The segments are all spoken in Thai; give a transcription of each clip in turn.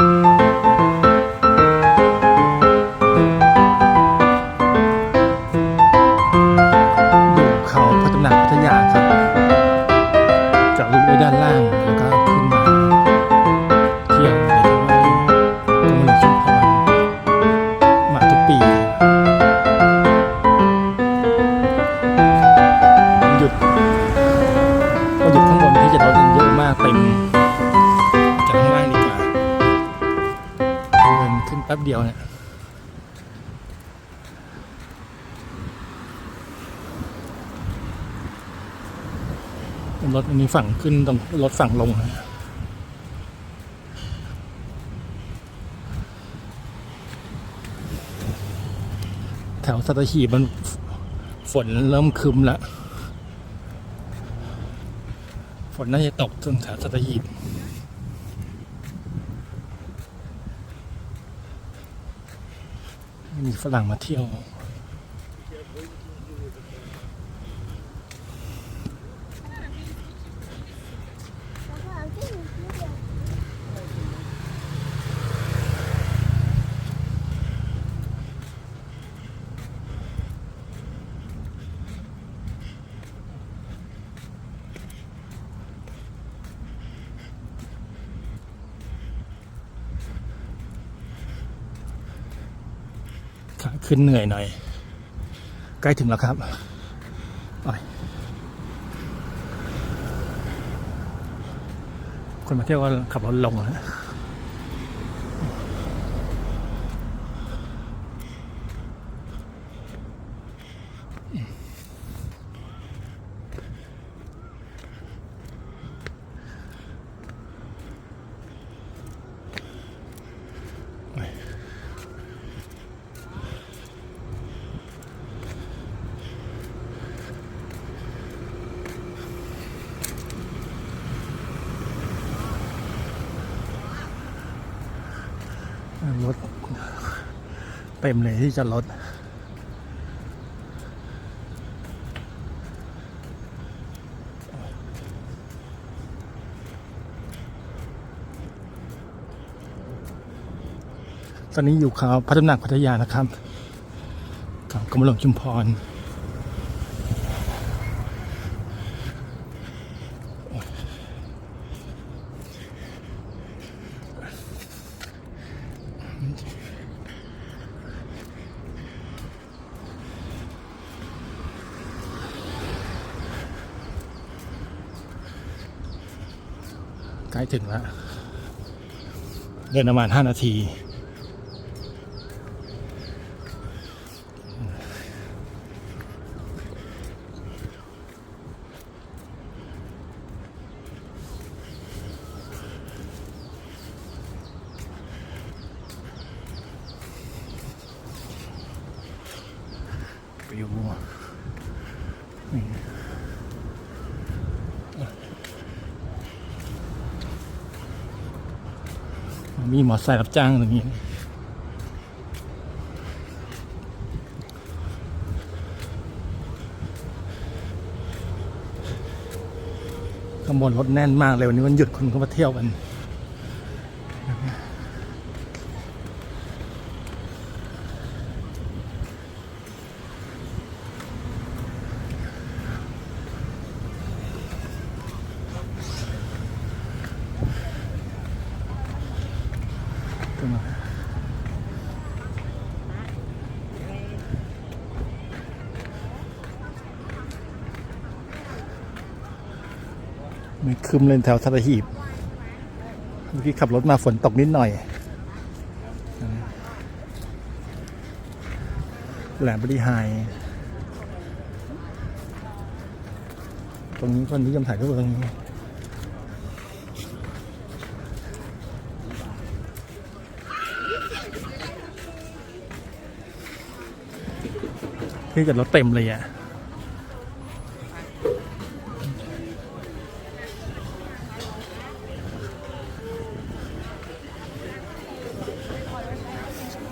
อยู่ ป๊บเดียวเนี่ยรถอันนี้ฝั่งขึ้นตรงรถฝั่งลงนะแถวสัตหีบมันฝนเริ่มคึมแล้ว ฝนน่าจะตกจนแถวสัตหีบ มีฝรั่งมาเที่ยว ขาขึ้นเหนื่อยหน่อย ใกล้ถึงแล้วครับไปคนมาเที่ยวก็ขับรถลงนะ รถเต็มเลยที่จะรถตอนนี้อยู่เขาพัฒนาพัทยานะครับกับกรมหลวงชุมพร ใกล้ถึงแล้ว เดินประมาณ 5 นาทีวิวนี่ มีมอเตอร์ไซค์รับจ้างตรงนี้ข้างบนรถแน่นมากเลยวันนี้วันหยุดคนก็มาเที่ยวกันมา ไม่คืมเลยแถวสัตหีบเมื่อกี้ขับรถมาฝนตกนิดหน่อย แหลมบริหาย ตรงนี้คนนิยมถ่ายรูปตรงนี้ที่จอดรถเต็มเลยอะ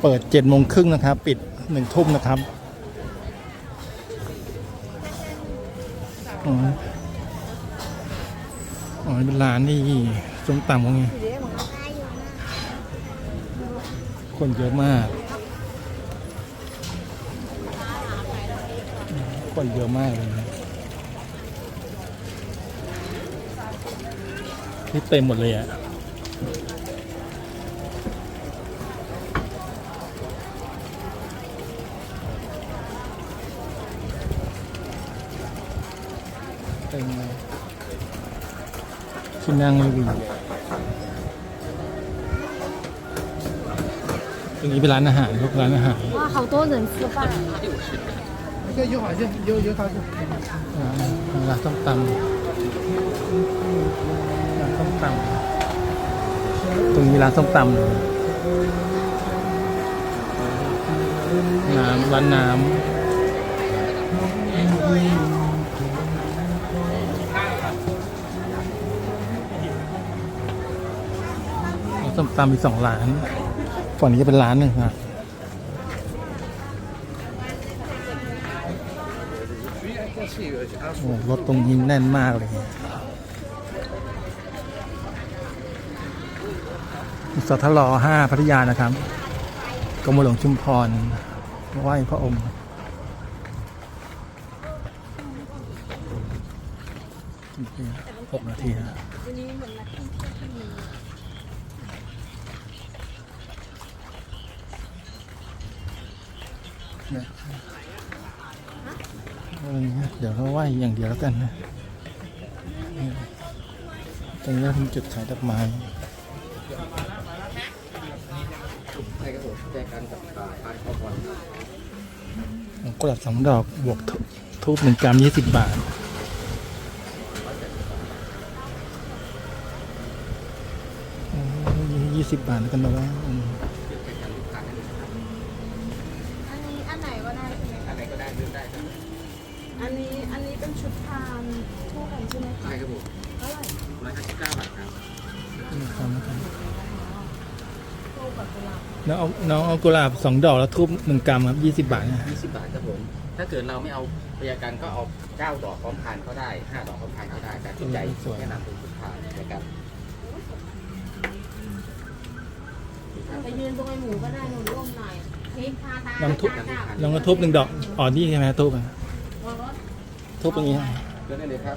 ปิดเจ็ดโมงครึ่งนะครับ ปิดหนึ่งทุ่มนะครับอ๋ออ๋อเป็นร้านนี่ส้มตำของไงคนเยอะมาก คนเยอะมากเลยนี่เต็มหมดเลยอะต็มเลยที่นั่งไม่มีตรงนี้เป็นร้านอาหารพวกร้านอาหาร 哇，好多人吃饭。这有好像有有好像。 ร้านร้านส้มตำร้านส้มตำตรงนี้ร้านส้มตำเลยน้ำร้านน้ำ ส้มตำมีสองร้านฝั่งนี้จะเป็นร้านหนึ่งครับโอ้รถตรงนี้แน่นมากเลยสทลห้าพัทยานะครับกรมหลวงชุมพรไหว้พระองค์หกนาทีนะ เดี๋ยวเราไหว้อย่างเดียวแล้วกันนะตรงนี้เราทำจุดขายดอกไม้ใช่ครับผมแจกันกับทานข้าวพรกระดาษสองดอกบวกทูทูบหนึ่งกรัมยี่สิบบาทยี่สิบบาทแล้วกันนะว่าอืม อันนี้อันไหนก็ได้ใช่ไหม อันไหนก็ได้เลือกได้ครับ อันนี้อันนี้เป็นชุดพานคู่ กันใช่ไหมคะใช่ครับผมเท่าไหร่ร้อยห้าสิบเก้าบาทครับครับครับคู่กับกุหลาบน้องเอาน้องเอากุหลาบสองดอกแล้วทูบหนึ่งกรัมครับยี่สิบบาทนะยี่สิบบาทครับผม ถ้าเกิดเราไม่เอาพยาการก็เอาเก้าดอกพร้อมทานก็ได้ห้าดอกพร้อมทานก็ได้ แต่ชุดใหญ่แนะนำเป็นชุดทานนะครับไปยืนตรงไอ้หมูก็ได้หนูร่วมหน่อยพริกพาตาน้องทุบตาตาน้องก็ทูบหนึ่งดอกอ๋อนี่ใช่ไหมทูบอะรถทูบตรงนี้เลือกได้เลยครับ